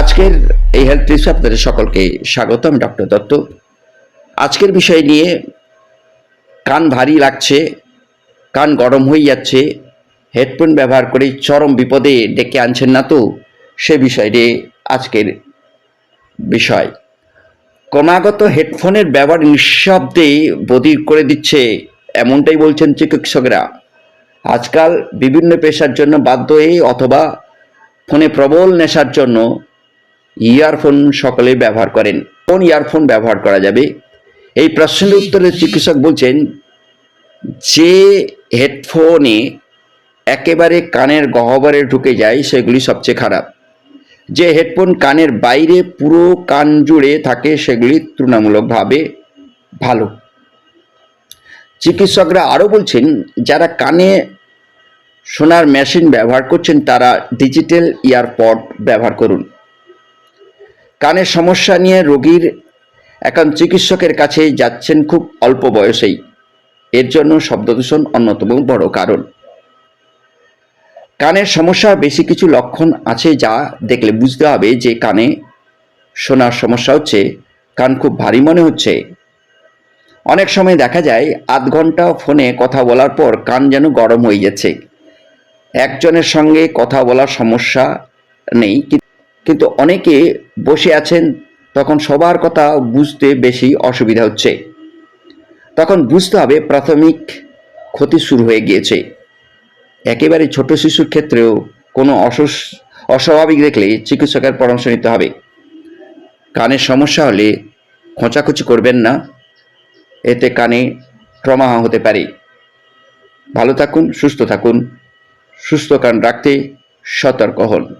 আজকের এই health tips আপনাদের সকলকে স্বাগতম ডক্টর দত্ত। আজকের বিষয় নিয়ে কান ভারী লাগছে, কান গরম হয়ে যাচ্ছে হেডফোন ব্যবহার করে চরম বিপদে ডেকে আনছেন না তো? সে বিষয়টি আজকের বিষয়। ক্রমাগত হেডফোনের ব্যবহার নিঃশব্দে বধির করে দিচ্ছে, এমনটাই বলছেন চিকিৎসকরা। আজকাল বিভিন্ন পেশার জন্য বাধ্য হয়ে অথবা ফোনে প্রবল নেশার জন্য ইয়ারফোন সকলে ব্যবহার করেন। কোন ইয়ারফোন ব্যবহার করা যাবে? এই প্রশ্নের উত্তরে চিকিৎসক বলছেন, যে হেডফোনে একেবারে কানের গহ্বরে ঢুকে যায়, সেগুলি সবচেয়ে খারাপ। যে হেডফোন কানের বাইরে পুরো কান জুড়ে থাকে, সেগুলি তুলনামূলকভাবে ভালো। চিকিৎসকরা আরও বলছেন, যারা কানে শোনার মেশিন ব্যবহার করছেন, তারা ডিজিটাল ইয়ারপড ব্যবহার করুন। কানের সমস্যা নিয়ে রোগীর এখন চিকিৎসকের কাছে যাচ্ছেন খুব অল্প বয়সেই। এর জন্য শব্দদূষণ অন্যতম বড় কারণ। কানের সমস্যা বেশি কিছু লক্ষণ আছে যা দেখলে বুঝতে হবে যে কানে শোনার সমস্যা হচ্ছে, কান খুব ভারী মনে হচ্ছে। অনেক সময় দেখা যায়, আধ ঘণ্টা ফোনে কথা বলার পর কান যেন গরম হয়ে যাচ্ছে। একজনের সঙ্গে কথা বলার সমস্যা নেই কিন্তু অনেকে বসে আছেন, তখন সবার কথা বুঝতে বেশি অসুবিধা হচ্ছে। তখন বুঝতে হবে প্রাথমিক ক্ষতি শুরু হয়ে গিয়েছে। একেবারে ছোট শিশুর ক্ষেত্রেও কোনো অস্বাভাবিক দেখলে চিকিৎসকের পরামর্শ নিতে হবে। কানের সমস্যা হলে খোঁচাখুচি করবেন না। এতে কানে ট্রমা হতে পারে। ভালো থাকুন, সুস্থ থাকুন। সুস্থ কান রাখতে সতর্ক হন।